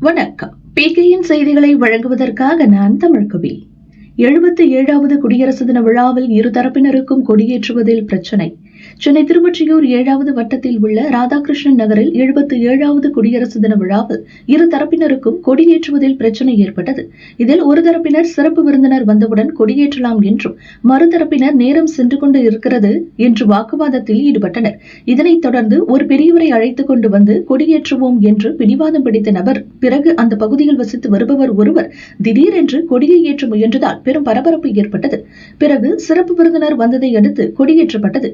வணக்கம். பிகேயின் செய்திகளை வழங்குவதற்காக நான் தமிழ்கவி எழுபத்தி ஏழாவது குடியரசு தின விழாவில் இரு தரப்பினருக்கும் கொடியேற்றுவதில் பிரச்சினை. சென்னை திருவொற்றியூர் ஏழாவது வட்டத்தில் உள்ள ராதாகிருஷ்ணன் நகரில் எழுபத்தி ஏழாவது குடியரசு தின விழாவில் இரு தரப்பினருக்கும் கொடியேற்றுவதில் பிரச்சினை ஏற்பட்டது. இதில் ஒரு தரப்பினர் சிறப்பு விருந்தினர் வந்தவுடன் கொடியேற்றலாம் என்றும் மறுதரப்பினர் நேரம் சென்று கொண்டு இருக்கிறது என்று வாக்குவாதத்தில் ஈடுபட்டனர். இதனைத் தொடர்ந்து ஒரு பெரியவரை அழைத்துக் கொண்டு வந்து கொடியேற்றுவோம் என்று பிடிவாதம் பிடித்த நபர் பிறகு அந்த பகுதியில் வசித்து வருபவர் ஒருவர் திடீரென்று கொடியை ஏற்ற முயன்றதால் பெரும் பரபரப்பு ஏற்பட்டது. பிறகு சிறப்பு விருந்தினர் வந்ததை அடுத்து கொடியேற்றப்பட்டது.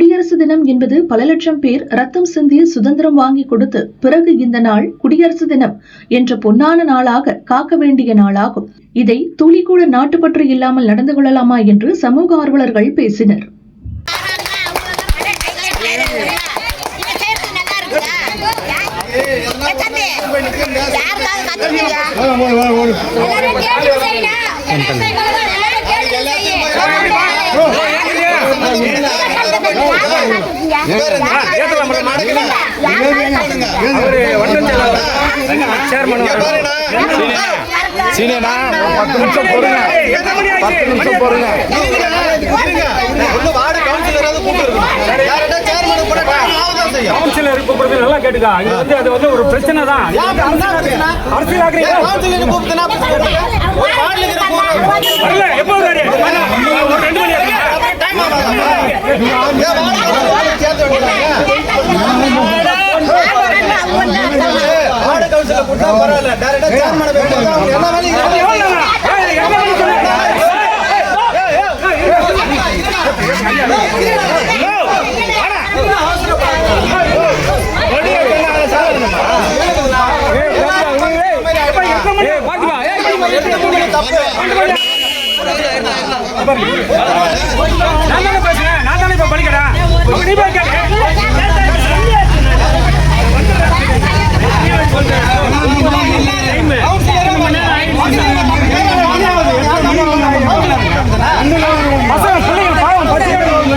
குடியரசு தினம் என்பது பல லட்சம் பேர் ரத்தம் சிந்தி சுதந்திரம் வாங்கி கொடுத்து பிறகு இந்த நாள் குடியரசு தினம் என்ற பொன்னான நாளாக காக்க வேண்டிய நாளாகும் இதை துளி கூட நாட்டுப்பற்று இல்லாமல் நடந்து கொள்ளலாமா என்று சமூக ஆர்வலர்கள் பேசினர் நீங்க சீனியனா பத்து நிமிஷம் பொறுங்க பத்து நிமிஷம் பொறுங்க கவுன்சிலர் கூப்பிடுறது நல்லா கேட்டுக்கா இது வந்து அது வந்து ஒரு பிரச்சனை தான் அரசியல் எப்போ ரெண்டு மணி ஆகுது. எவ்வளவு நேரம்? ஏய், எவ்வளவு மணி நான் தானே பேசுறேன் நான் தானே இப்ப படிக்கிறேன் அப்ப நீ போய் கேளு. பசங்க பிள்ளைங்க பாவம் பசியோட வருவாங்க.